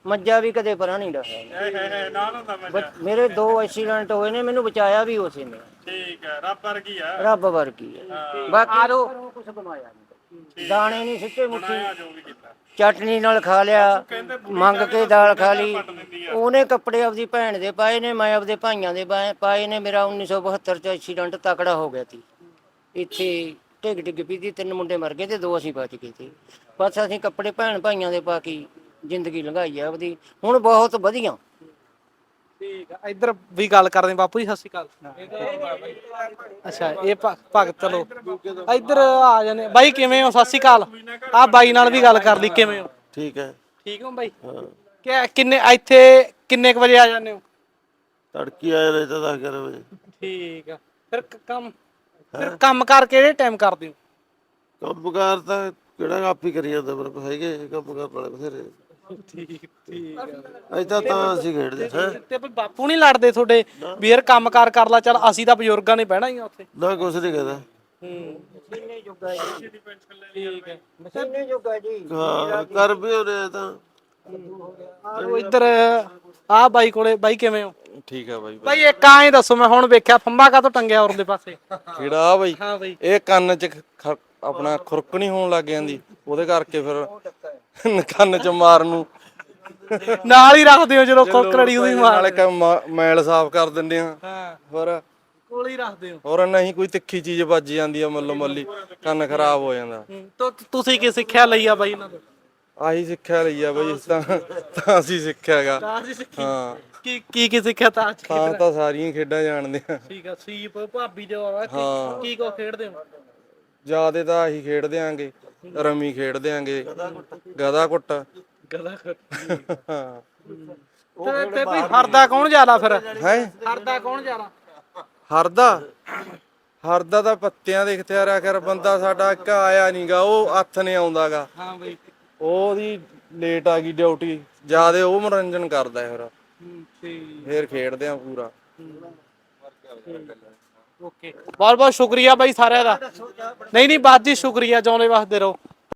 ਮੱਝਾਂ ਵੀ ਕਦੇ ਪਰਾਂ ਨਹੀਂ ਡਰਦਾ ਮੇਰੇ ਦੋ ਐਕਸੀਡੈਂਟ ਹੋਏ ਨੇ ਮੈਨੂੰ ਬਚਾਇਆ ਵੀ ਉਸੇ ਨੇ। ਠੀਕ ਹੈ ਰੱਬ ਵਰਗੀ ਆ। ਰੱਬ ਵਰਗੀ ਹੈ। ਬਾਕੀ ਕੁਝ ਕਮਾਇਆ ਨਹੀਂ। ਦਾਣੇ ਨਹੀਂ ਸਿੱਟੇ ਮੁੱਠੀ। ਜੋ ਵੀ ਕੀਤਾ। ਚਟਨੀ ਨਾਲ ਖਾ ਲਿਆ ਮੰਗ ਕੇ ਦਾਲ ਖਾ ਲਈ। ਉਹਨੇ ਕੱਪੜੇ ਆਪਦੀ ਭੈਣ ਦੇ ਪਾਏ ਨੇ ਮੈਂ ਆਪਦੇ ਭਾਈਆਂ ਦੇ ਪਾਏ- ਪਾਏ ਨੇ ਮੇਰਾ 1972 ਚ ਐਕਸੀਡੈਂਟ ਤਕੜਾ ਹੋ ਗਿਆ ਸੀ। ਇੱਥੇ ਢਿੱਗ ਢਿੱਗ ਪਈ ਸੀ ਤਿੰਨ ਮੁੰਡੇ ਮਰ ਗਏ ਤੇ ਦੋ ਅਸੀਂ ਬਚ ਗਏ ਸੀ। ਬਸ ਅਸੀਂ ਕੱਪੜੇ ਭੈਣ ਭਾਈਆਂ ਦੇ ਪਾ ਕੇ ਜ਼ਿੰਦਗੀ ਲੰਘਾਈ ਆ ਆਪਦੀ। ਹੁਣ ਬਹੁਤ ਵਧੀਆ। ਠੀਕ ਆ। ਇੱਧਰ ਵੀ ਗੱਲ ਕਰਦੇ ਹਾਂ ਬਾਪੂ ਜੀ ਸਤਿ ਸ਼੍ਰੀ ਅਕਾਲ। ਅੱਛਾ ਇਹ ਭਗਤ ਚਲੋ ਇੱਧਰ ਆ ਜਾਨੇ ਬਾਈ ਕਿਵੇਂ ਹੋ? ਸਤਿ ਸ਼੍ਰੀ ਅਕਾਲ। ਆ ਬਾਈ ਨਾਲ ਵੀ ਗੱਲ ਕਰ ਲਈ ਕਿਵੇਂ ਹੋ? ਠੀਕ ਹੈ। ਠੀਕ ਹੋ ਬਾਈ? ਕਿ ਕਿੰਨੇ ਇੱਥੇ ਕਿੰਨੇ ਕੁ ਵਜੇ ਆ ਜਾਂਦੇ ਹੋ? ਤੜਕੀ ਆਏ ਰਹੇ ਤਾਂ 10 11 ਵਜੇ। ਠੀਕ ਆ। ਫਿਰ ਕ- ਕੰਮ ਫਿਰ ਕੰਮ ਕਰ ਕਿਹੜੇ ਟਾਈਮ ਕਰਦੇ ਹੋ? ਕੰਮਕਾਰ ਤਾਂ ਕਿਹੜਾ ਆਪ ਹੀ ਕਰੀ ਜਾਂਦਾ ਮੇਰੇ ਕੋਲ ਹੈਗੇ ਕੰਮਕਾਰ ਵਾਲੇ ਬਥੇਰੇ। ਠੀਕ ਤਾਂ ਅਸੀਂ ਖੇਡਦੇ ਹਾਂ ਤੇ ਵੀ ਬਾਪੂ ਨਹੀਂ ਲੜਦੇ ਤੁਹਾਡੇ ਵੀ ਯਾਰ ਕੰਮ ਕਾਰ ਲਾ ਚੱਲ ਅਸੀਂ ਤਾਂ ਬਜ਼ੁਰਗਾਂ ਨੇ ਬਹਿਣਾ ਹੀ ਆ ਉੱਥੇ। ਨਾ ਕੁਛ ਨਹੀਂ ਕਹਦਾ। ਹੂੰ ਮਸ਼ੀਨੇ ਜੁਗਾ ਜੀ ਠੀਕ ਹੈ ਮਸ਼ੀਨੇ ਜੁਗਾ ਜੀ ਹਾਂ ਕਰ ਵੀ ਹੋ ਰਿਹਾ ਤਾਂ। ਆਹ ਇੱਧਰ ਆ ਬਾਈ ਕੋਲੇ ਬਾਈ ਕਿਵੇਂ ਹੋ? ਠੀਕ ਆ ਬਾਈ ਬਾਈ ਇੱਕ ਦੱਸੋ ਮੈਂ ਹੁਣ ਵੇਖਿਆ ਫੰਬਾ ਕਾ ਤੋਂ ਟੰਗਿਆ ਪਾਸੇ? ਕਿਹੜਾ ਆ ਬਾਈ? ਹਾਂ ਬਾਈ। ਇਹ ਕੰਨ ਚ ਖ- ਆਪਣਾ ਖੁਰਕ ਨਹੀਂ ਹੋਣ ਲੱਗ ਜਾਂਦੀ ਉਹਦੇ ਕਰਕੇ ਫਿਰ ਕੰਨ ਚ ਮਾਰਨ। ਨੂੰ ਨਾਲ ਹੀ ਰੱਖਦੇ ਹੋ ਜਦੋਂ ਕੋਕਰੜੀ ਉਹਦੀ ਮਾਰ ਨਾਲੇ ਕ- ਮ- ਮੈਲ ਸਾਫ਼ ਕਰ ਦਿੰਦੇ ਆ ਹਾਂ। ਹੋਰ? ਕੋਲ ਹੀ ਰੱਖਦੇ ਹੋ। ਹੋਰ ਨਹੀਂ ਕੋਈ ਤਿੱਖੀ ਚੀਜ਼ ਵੱਜ ਜਾਂਦੀ ਆ ਮੱਲੋ ਮੱਲੀ। ਕੰਨ ਖਰਾਬ ਹੋ ਜਾਂਦਾ। ਤਾਂ ਤੁਸੀਂ ਕੀ ਸਿੱਖਿਆ ਲਈ ਆ ਬਾਈ ਇਹਨਾਂ ਤੋਂ? ਆਹੀ ਸਿੱਖਿਆ ਲਈ ਆ ਬਾਈ ਤਾਂ ਤਾਂ ਅਸੀਂ ਸਿੱਖਿਆਗਾ ਤਾਂ ਅਸੀਂ ਸਿੱਖੀ। ਹਾਂ। ਕੀ ਕੀ ਕੀ ਸਿੱਖਿਆ ਤਾਂ ਅੱਜ ਤਾਂ ਤਾਂ ਸਾਰੀਆਂ ਖੇਡਾਂ ਜਾਣਦੇ ਆ। ਠੀਕ ਆ ਸੀਪ ਭਾਬੀ ਦੇ ਔਰ ਕੀ। ਕੀ ਕੋ ਖੇਡਦੇ ਹੋ? ਜਿਆਦੇ ਤਾਂ ਆਹੀ ਖੇਡਦੇ ਆਂਗੇ ਰਮੀ ਖੇਡਦੇ ਆਂਗੇ ਗਦਾ ਕੁੱਟ। ਗਲਾ ਹਾਂ ਤੇ ਤੇ ਵੀ ਹਰਦਾ ਕੌਣ ਜ਼ਿਆਦਾ ਫਿਰ? ਹੈ? ਹਰਦਾ ਕੌਣ ਜ਼ਿਆਦਾ? ਹਰਦਾ। ਹਰਦਾ ਤਾਂ ਪੱਤਿਆਂ ਦੇ ਇਖਤਿਆਰਾ ਕਰ ਬੰਦਾ ਸਾਡਾ ਇੱਕ ਆਇਆ ਨਹੀਂਗਾ ਉਹ ਹੱਥ ਨੇ ਆਉਂਦਾਗਾ। ਹਾਂ ਬਾਈ। ਉਹਦੀ ਲੇਟ ਆ ਗਈ ਡਿਊਟੀ ਜਿਆਦੇ ਉਹ ਮਨੋਰੰਜਨ ਕਰਦਾ ਹੈ ਫਿਰ। ਹੂੰ, ਠੀਕ ਫੇਰ ਖੇਡਦੇ ਆ ਪੂਰਾ। ਓਕੇ ਬਹੁਤ ਬਹੁਤ ਸ਼ੁਕਰੀਆ ਬਾਈ ਸਾਰਿਆਂ ਦਾ। ਨਹੀਂ ਨਹੀਂ ਬਾਤ ਜੀ ਸ਼ੁਕਰੀਆ, ਜਿਉਂਦੇ ਵਾਸਤੇ ਰਹੋ।